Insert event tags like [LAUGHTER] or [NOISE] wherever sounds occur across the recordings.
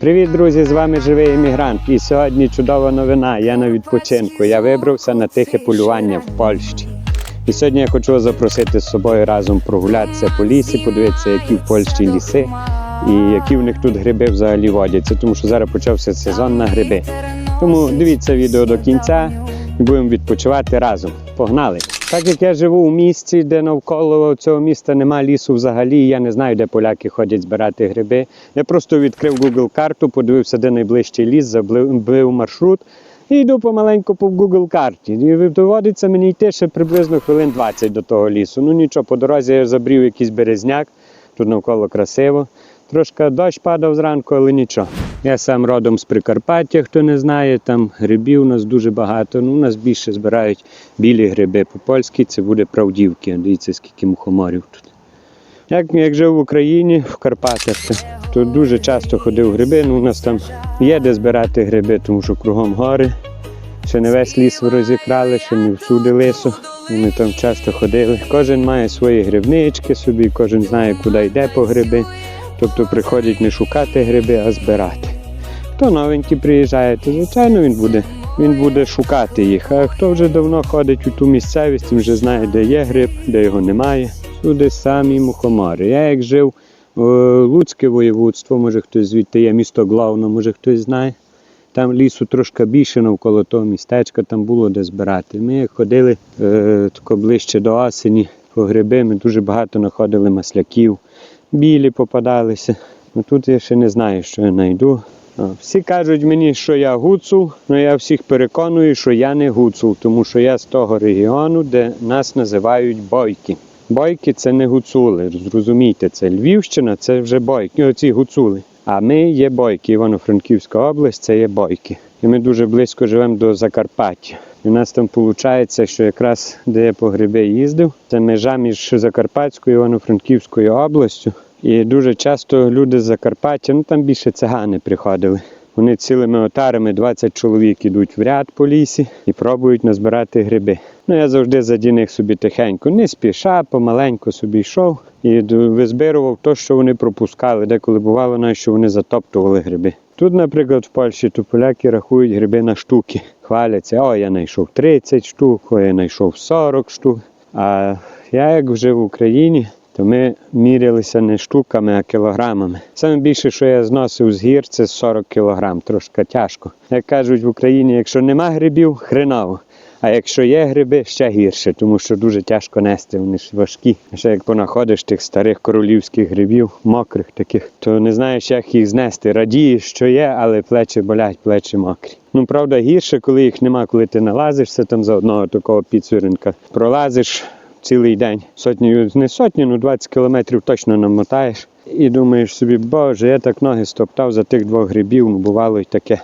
Привіт, друзі! З вами живий емігрант. І сьогодні чудова новина. Я на відпочинку. Я вибрався на тихе полювання в Польщі. І сьогодні я хочу вас запросити з собою разом прогулятися по лісі, подивитися, які в Польщі ліси і які в них тут гриби взагалі водяться, тому що зараз почався сезон на гриби. Тому дивіться відео до кінця і будемо відпочивати разом. Погнали! Так як я живу у місті, де навколо цього міста немає лісу взагалі, я не знаю, де поляки ходять збирати гриби. Я просто відкрив Google карту, подивився, де найближчий ліс, забив маршрут і йду помаленьку по Google карті. І доводиться мені йти ще приблизно хвилин 20 до того лісу. Ну нічого, по дорозі я забрів якийсь березняк, тут навколо красиво. Трошки дощ падав зранку, але нічого. Я сам родом з Прикарпаття, хто не знає, там грибів у нас дуже багато. Ну, у нас більше збирають білі гриби. По-польськи це буде правдівки. Дивіться, скільки мухоморів тут. Як, як жив в Україні, в Карпатах, то, дуже часто ходив гриби. Ну, у нас там є де збирати гриби, тому що кругом гори. Ще не весь ліс розікрали, ще не всюди лисо. Ми там часто ходили. Кожен має свої грибнички собі, кожен знає, куди йде по гриби. Тобто приходять не шукати гриби, а збирати. Хто новенький приїжджає, то звичайно він буде, він буде шукати їх. А хто вже давно ходить у ту місцевість, він вже знає, де є гриб, де його немає. Сюди самі мухомори. Я як жив е, Луцьке воєводство, може хтось звідти є, місто Главно, може хтось знає. Там лісу трошки більше навколо того містечка, там було де збирати. Ми ходили е, тако ближче до осені по гриби, ми дуже багато знаходили масляків, білі попадалися. Ну, тут я ще не знаю, що я знайду. Всі кажуть мені, що я гуцул, але я всіх переконую, що я не гуцул, тому що я з того регіону, де нас називають бойки. Бойки це не гуцули, зрозумійте, це Львівщина, це вже бойки, оці гуцули. А ми є бойки, Івано-Франківська область це є бойки. І ми дуже близько живемо до Закарпаття. І у нас там виходить, що якраз де я по гриби їздив, це межа між Закарпатською і Івано-Франківською областю. І дуже часто люди з Закарпаття, ну там більше цигани приходили. Вони цілими отарами 20 чоловік ідуть в ряд по лісі і пробують назбирати гриби. Ну я завжди заді них собі тихенько, не спіша, помаленьку собі йшов і визбирував те, що вони пропускали, деколи бувало навіть, що вони затоптували гриби. Тут, наприклад, в Польщі то поляки рахують гриби на штуки. Хваляться, о, я знайшов 30 штук, о, я знайшов 40 штук. А я як вже в Україні, то ми мірялися не штуками, а кілограмами. Саме більше, що я зносив з гір, це 40 кілограм, трошки тяжко. Як кажуть в Україні, якщо нема грибів, хреново. А якщо є гриби, ще гірше, тому що дуже тяжко нести, вони ж важкі. Ще як понаходиш тих старих королівських грибів, мокрих таких, то не знаєш, як їх знести. Радієш, що є, але плечі болять, плечі мокрі. Ну, правда, гірше, коли їх нема, коли ти налазишся там за одного такого підсвіринка. Пролазиш цілий день. Сотню, не сотню, ну 20 кілометрів точно намотаєш. І думаєш собі, боже, я так ноги стоптав за тих двох грибів, ну бувало й таке.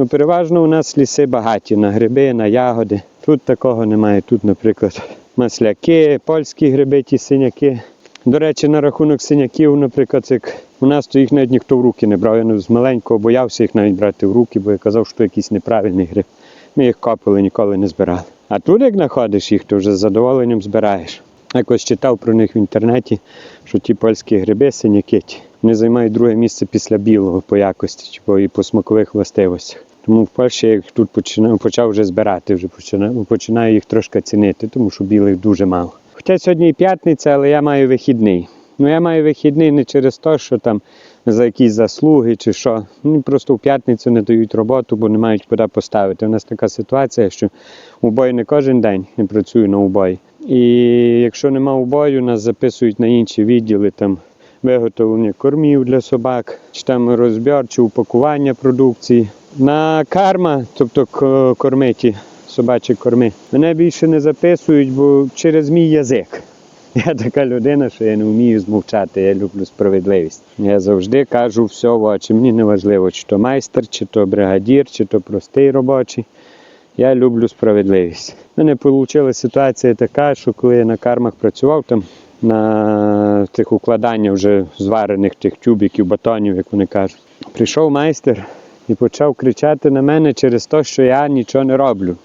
Ну, переважно у нас ліси багаті на гриби, на ягоди. Тут такого немає. Тут, наприклад, масляки, польські гриби, ті синяки. До речі, на рахунок синяків, наприклад, як у нас то їх навіть ніхто в руки не брав. Я ну, з маленького боявся їх навіть брати в руки, бо я казав, що якийсь неправильний гриб. Ми їх копали, ніколи не збирали. А тут, як знаходиш їх, то вже з задоволенням збираєш. Якось читав про них в інтернеті, що ті польські гриби, синяки, вони займають друге місце після білого по якості чи по, і по смакових властивостях. Тому в Польщі я їх тут починав, почав вже збирати, вже починаю, починаю їх трошки цінити, тому що білих дуже мало. Хоча сьогодні і п'ятниця, але я маю вихідний. Ну я маю вихідний не через те, що там за якісь заслуги чи що. Ну, просто в п'ятницю не дають роботу, бо не мають куди поставити. У нас така ситуація, що убой не кожен день не працюю на убой. І якщо нема убою, нас записують на інші відділи там. Виготовлення кормів для собак, чи там розбір чи упакування продукції. На карма, тобто кормиті, собачі корми, мене більше не записують, бо через мій язик. [LAUGHS] Я така людина, що я не вмію змовчати, я люблю справедливість. Я завжди кажу все в очі. Мені не важливо, чи то майстер, чи то бригадір, чи то простий робочий. Я люблю справедливість. У мене вийшла ситуація така, що коли я на кармах працював там на тих укладаннях вже зварених тих тюбиків, батонів, як вони кажуть, прийшов майстер і почав кричати на мене через те, що я нічого не роблю.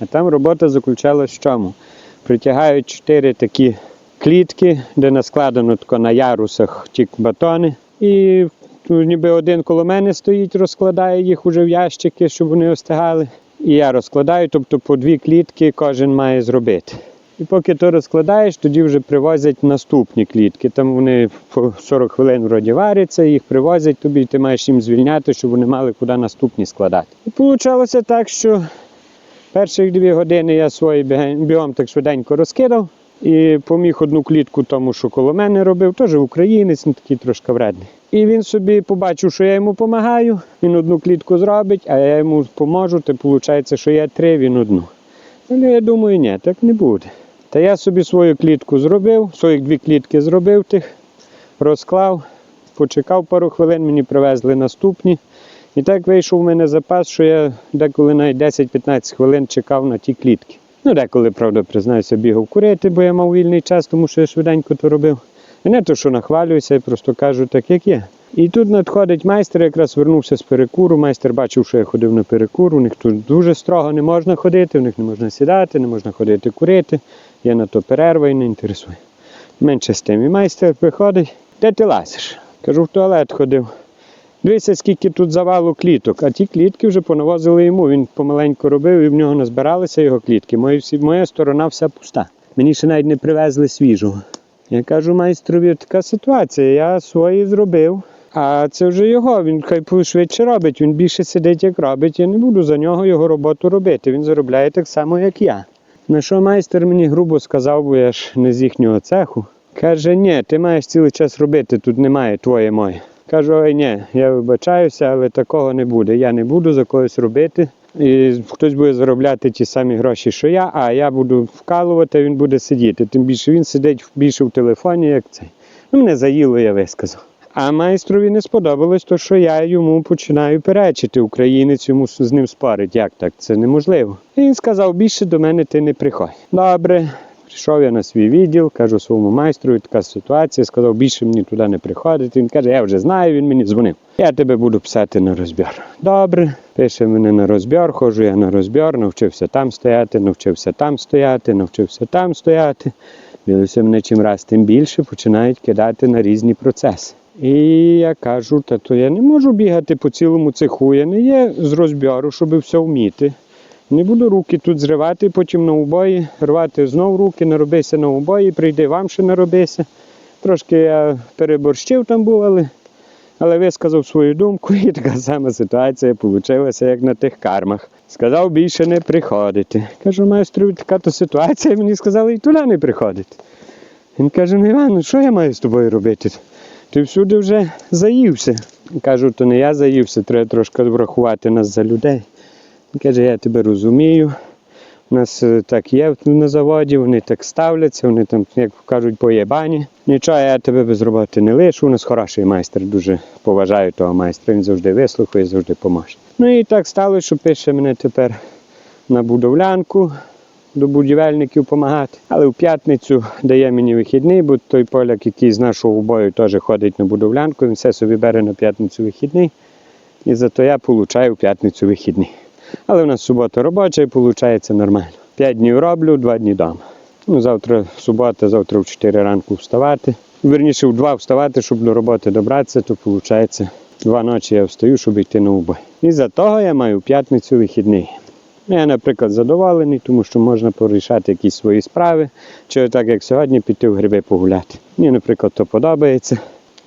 А там робота заключалась в чому? Притягають чотири такі клітки, де наскладено тако на ярусах ті батони, і ніби один коло мене стоїть, розкладає їх уже в ящики, щоб вони остигали. І я розкладаю, тобто по дві клітки кожен має зробити. І поки ти розкладаєш, тоді вже привозять наступні клітки. Там вони по 40 хвилин вроді варяться, їх привозять тобі, і ти маєш їм звільняти, щоб вони мали куди наступні складати. І вийшло так, що перших дві години я свій біг- бігом так швиденько розкидав і поміг одну клітку тому, що коло мене робив, теж українець, ну такий трошки вредний. І він собі побачив, що я йому допомагаю, він одну клітку зробить, а я йому поможу, то виходить, що я три, він одну. Але я думаю, ні, так не буде. Та я собі свою клітку зробив, своїх дві клітки зробив тих, розклав, почекав пару хвилин, мені привезли наступні. І так вийшов у мене запас, що я деколи навіть 10-15 хвилин чекав на ті клітки. Ну, деколи, правда, признаюся, бігав курити, бо я мав вільний час, тому що я швиденько то робив. І не то, що нахвалююся, я просто кажу так, як є. І тут надходить майстер, якраз вернувся з перекуру. Майстер бачив, що я ходив на перекур. У них тут дуже строго не можна ходити, у них не можна сідати, не можна ходити курити. Є на то перерва і не інтересує. Менше з тим. І майстер приходить, де ти лазиш? Кажу, в туалет ходив. Дивися, скільки тут завалу кліток, а ті клітки вже понавозили йому. Він помаленьку робив і в нього назбиралися його клітки. Мої всі, моя сторона вся пуста. Мені ще навіть не привезли свіжого. Я кажу майстрові, така ситуація, я свої зробив. А це вже його, він хай швидше робить, він більше сидить, як робить. Я не буду за нього його роботу робити. Він заробляє так само, як я. На що майстер мені грубо сказав, бо я ж не з їхнього цеху. Каже, ні, ти маєш цілий час робити, тут немає твоє моє. Кажу, ой, ні, я вибачаюся, але такого не буде. Я не буду за когось робити. І хтось буде заробляти ті самі гроші, що я, а я буду вкалувати, він буде сидіти. Тим більше він сидить більше в телефоні, як цей. Ну, мене заїло, я висказав. А майстрові не сподобалось, то що я йому починаю перечити. Українець йому з ним спорить. Як так? Це неможливо. І він сказав, більше до мене ти не приходь. Добре. Прийшов я на свій відділ, кажу своєму майстру, така ситуація, сказав, більше мені туди не приходити. Він каже, я вже знаю, він мені дзвонив. Я тебе буду писати на розбір. Добре, пише мене на розбір, ходжу я на розбір, навчився там стояти, навчився там стояти, навчився там стояти. Дивився мене чим раз тим більше починають кидати на різні процеси. І я кажу, та то я не можу бігати по цілому цеху, я не є з розбіру, щоб все вміти. Не буду руки тут зривати, потім на убої, рвати знов руки, наробися на убої, прийди вам ще наробися. Трошки я переборщив там був, але, але висказав свою думку, і така сама ситуація вийшла, як на тих кармах. Сказав більше не приходити. Кажу, майстру, така то ситуація, мені сказали і туди не приходити. Він каже, ну Іван, ну що я маю з тобою робити? Ти всюди вже заївся. Кажу, то не я заївся, треба трошки врахувати нас за людей. Каже, я тебе розумію. У нас е, так є на заводі, вони так ставляться, вони там, як кажуть, поєбані. Нічого, я тебе без роботи не лишу. У нас хороший майстер, дуже поважаю того майстра. Він завжди вислухає, завжди поможе. Ну і так сталося, що пише мене тепер на будовлянку до будівельників допомагати. Але в п'ятницю дає мені вихідний, бо той поляк, який з нашого бою теж ходить на будовлянку, він все собі бере на п'ятницю вихідний. І зато я в п'ятницю вихідний. Але в нас субота робоча і виходить нормально. П'ять днів роблю, два дні вдома. Ну, завтра субота, завтра в 4 ранку вставати. Верніше в 2 вставати, щоб до роботи добратися, то виходить два ночі я встаю, щоб йти на убой. І за того я маю п'ятницю вихідний. Я, наприклад, задоволений, тому що можна порішати якісь свої справи, чи так як сьогодні піти в гриби погуляти. Мені, наприклад, то подобається.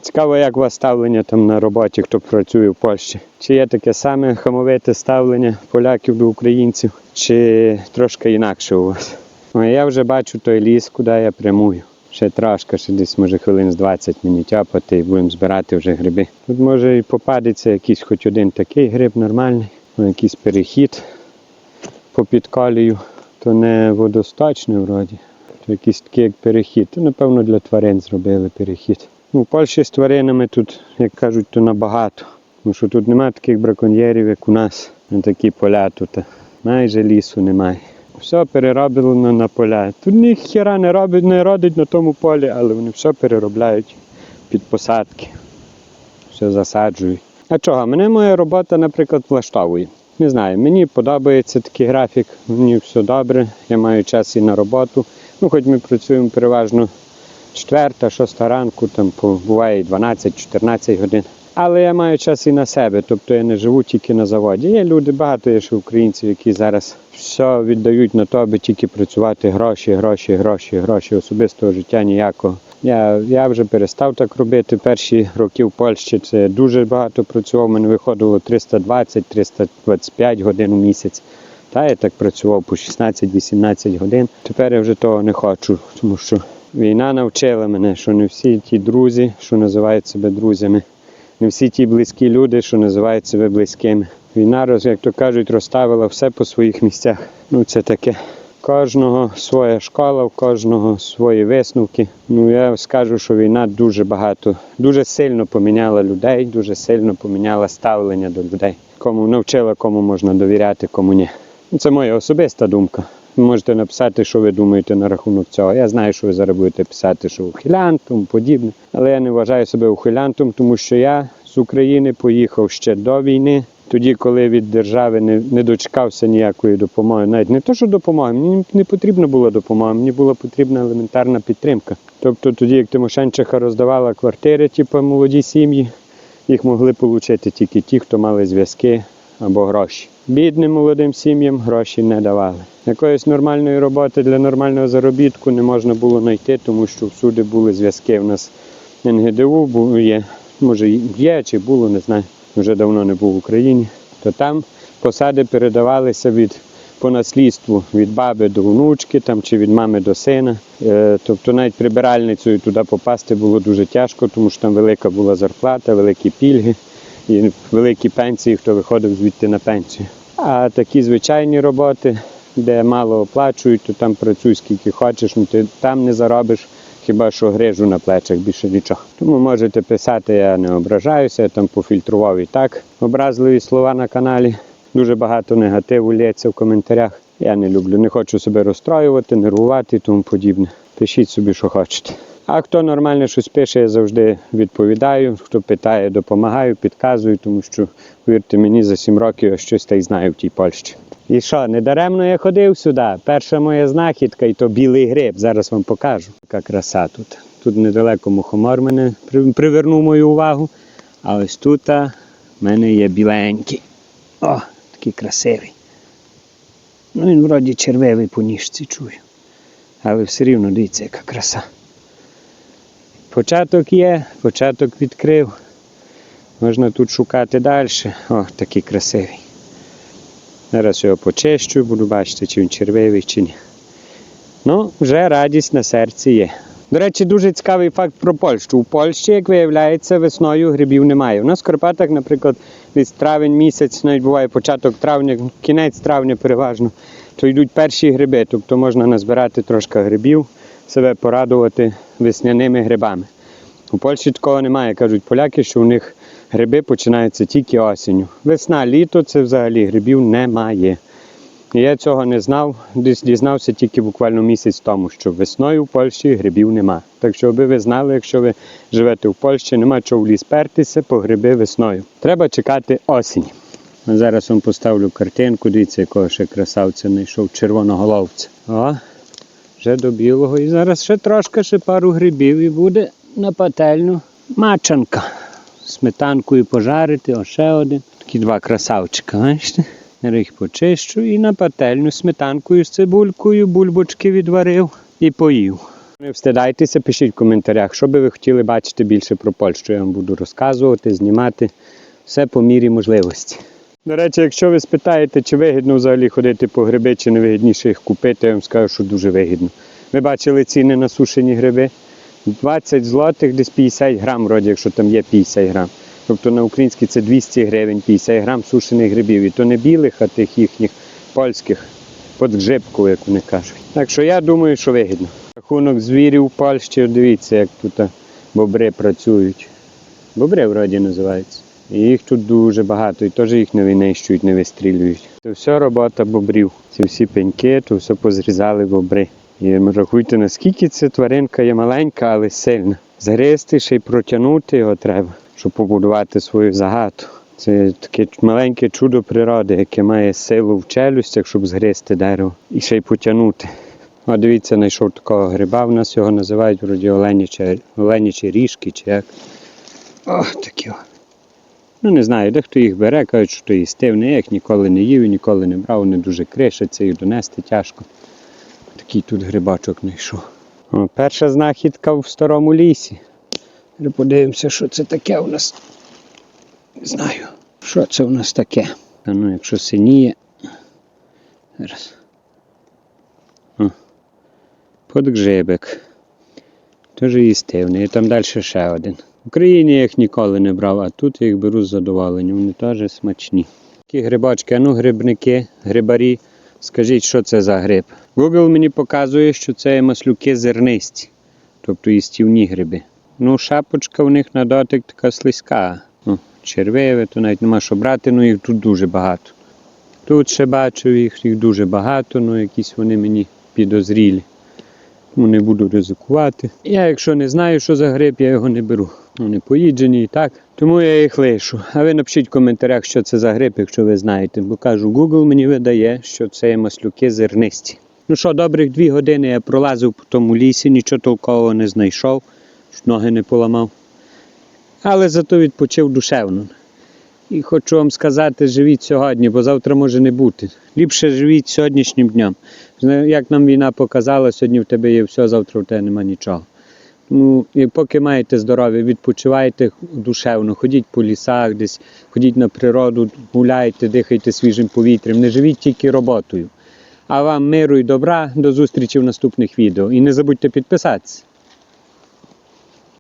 Цікаво, як у вас ставлення там на роботі, хто працює в Польщі. Чи є таке саме хамовите ставлення поляків до українців, чи трошки інакше у вас? Ну, я вже бачу той ліс, куди я прямую. Ще трошки, ще десь може хвилин з 20 мені тяпати і будемо збирати вже гриби. Тут може і попадеться якийсь хоч один такий гриб нормальний, ну, якийсь перехід по підкалію. То не водосточне вроді, то якийсь такий як перехід. То, напевно, для тварин зробили перехід. Ну, Польщі з тваринами тут, як кажуть, то набагато. Тому що тут немає таких браконьєрів, як у нас. На такі поля тут майже лісу немає. Все перероблено на поля. Тут ніхіра не робить, не родить на тому полі, але вони все переробляють під посадки. Все засаджують. А чого? Мене моя робота, наприклад, влаштовує. Не знаю, мені подобається такий графік, мені все добре, я маю час і на роботу. Ну, хоч ми працюємо переважно четверта, шоста ранку, там буває і 12-14 годин. Але я маю час і на себе, тобто я не живу тільки на заводі. Є люди, багато є ще українців, які зараз все віддають на то, тільки працювати гроші, гроші, гроші, гроші, особистого життя ніякого. Я, я вже перестав так робити. Перші роки в Польщі це дуже багато працював. Мене виходило 320-325 годин у місяць. Та я так працював по 16-18 годин. Тепер я вже того не хочу, тому що війна навчила мене, що не всі ті друзі, що називають себе друзями, не всі ті близькі люди, що називають себе близькими. Війна, як то кажуть, розставила все по своїх місцях. Ну це таке. Кожного своя школа, у кожного свої висновки. Ну я скажу, що війна дуже багато, дуже сильно поміняла людей, дуже сильно поміняла ставлення до людей. Кому навчила, кому можна довіряти, кому ні. Ну, Це моя особиста думка. Ви можете написати, що ви думаєте на рахунок цього. Я знаю, що ви зараз будете писати, що ухилянт, тому подібне. Але я не вважаю себе ухилянтом, тому що я з України поїхав ще до війни. Тоді, коли від держави не, не дочекався ніякої допомоги, навіть не то, що допомоги, мені не потрібна була допомога, мені була потрібна елементарна підтримка. Тобто тоді, як Тимошенчиха роздавала квартири, типу молоді сім'ї, їх могли отримати тільки ті, хто мали зв'язки або гроші. Бідним молодим сім'ям гроші не давали. Якоїсь нормальної роботи для нормального заробітку не можна було знайти, тому що всюди були зв'язки. У нас НГДУ є, може є чи було, не знаю. Вже давно не був в Україні. То там посади передавалися від по наслідству від баби до внучки там, чи від мами до сина. Е, тобто навіть прибиральницею туди попасти було дуже тяжко, тому що там велика була зарплата, великі пільги і великі пенсії, хто виходив звідти на пенсію. А такі звичайні роботи, де мало оплачують, то там працюй скільки хочеш, ну ти там не заробиш. Хіба що грижу на плечах більше нічого. Тому можете писати, я не ображаюся, я там пофільтрував і так образливі слова на каналі. Дуже багато негативу лється в коментарях. Я не люблю, не хочу себе розстроювати, нервувати і тому подібне. Пишіть собі, що хочете. А хто нормально щось пише, я завжди відповідаю. Хто питає, допомагаю, підказую, тому що, повірте мені, за сім років я щось та й знаю в тій Польщі. І що, недаремно я ходив сюди. Перша моя знахідка, і то білий гриб. Зараз вам покажу. Яка краса тут. Тут недалеко мухомор мене привернув мою увагу. А ось тут в мене є біленький. О, такий красивий. Ну він вроді червивий по ніжці чую. Але все рівно дивіться, яка краса. Початок є, початок відкрив. Можна тут шукати далі. О, такий красивий. Зараз його почищу, буду бачити, чи він червивий, чи ні. Ну, вже радість на серці є. До речі, дуже цікавий факт про Польщу. У Польщі, як виявляється, весною грибів немає. У нас в Карпатах, наприклад, десь травень місяць, навіть буває початок травня, кінець травня переважно, то йдуть перші гриби. Тобто можна назбирати трошки грибів, себе порадувати весняними грибами. У Польщі такого немає. Кажуть поляки, що у них гриби починаються тільки осінню. Весна, літо це взагалі грибів немає. Я цього не знав, дізнався тільки буквально місяць тому, що весною в Польщі грибів нема. Так що, аби ви знали, якщо ви живете в Польщі, нема чого в ліс пертися по гриби весною. Треба чекати осінь. Зараз вам поставлю картинку, дивіться, якого ще красавця знайшов червоноголовця. О, вже до білого. І зараз ще трошки, ще пару грибів і буде на пательню мачанка. Сметанкою пожарити, о ще один. Такі два красавчика, бачите? Їх почищу і на пательню сметанкою з цибулькою, бульбочки відварив і поїв. Не встидайтеся, пишіть в коментарях, що би ви хотіли бачити більше про Польщу. Я вам буду розказувати, знімати все по мірі можливості. До речі, якщо ви спитаєте, чи вигідно взагалі ходити по гриби, чи не вигідніше їх купити, я вам скажу, що дуже вигідно. Ви бачили ціни на сушені гриби? 20 злотих, десь 50 грам, вроді, якщо там є 50 грам. Тобто на українській це 200 гривень, 50 грам сушених грибів. І то не білих, а тих їхніх польських, під гжибку, як вони кажуть. Так що я думаю, що вигідно. Рахунок звірів в Польщі, дивіться, як тут бобри працюють. Бобри вроді називаються. І їх тут дуже багато, і теж їх не винищують, не вистрілюють. Це все робота бобрів. Ці всі пеньки, то все позрізали бобри. І рахуйте, наскільки ця тваринка є маленька, але сильна. Згризти ще й протягнути його треба, щоб побудувати свою загату. Це таке маленьке чудо природи, яке має силу в челюстях, щоб згризти дерево і ще й потягнути. О, дивіться, знайшов такого гриба, в нас його називають вроді оленячі ріжки чи як. О, такі. Ну не знаю, дехто їх бере, кажуть, що то їстивне. Я їх ніколи не їв і ніколи не брав, вони дуже кришаться, їх донести тяжко. Такий тут грибачок знайшов. Перша знахідка в старому лісі. Подивимося, що це таке у нас. Не знаю, що це у нас таке. А ну, якщо синіє. Зараз. О. Теж їстивний. І там далі ще один. В Україні їх ніколи не брав, а тут я їх беру з задоволенням. Вони теж смачні. Такі грибочки, а ну грибники, грибарі. Скажіть, що це за гриб? Google мені показує, що це маслюки зернисті, тобто їстівні гриби. Ну, шапочка у них на дотик така слизька. Ну, червиве, то навіть нема що брати, ну їх тут дуже багато. Тут ще бачив їх, їх дуже багато, ну якісь вони мені підозрілі. Не буду ризикувати. Я, якщо не знаю, що за гриб, я його не беру. Вони поїджені і так. Тому я їх лишу. А ви напишіть в коментарях, що це за гриб, якщо ви знаєте. Бо кажу, Google мені видає, що це маслюки зернисті. Ну що, добрих дві години я пролазив по тому лісі, нічого толкового не знайшов, ноги не поламав. Але зато відпочив душевно. І хочу вам сказати, живіть сьогодні, бо завтра може не бути. Ліпше живіть сьогоднішнім днем. Як нам війна показала, сьогодні в тебе є все, завтра в тебе нема нічого. Тому і поки маєте здоров'я, відпочивайте душевно, ходіть по лісах, десь ходіть на природу, гуляйте, дихайте свіжим повітрям, не живіть тільки роботою. А вам миру і добра, до зустрічі в наступних відео. І не забудьте підписатися.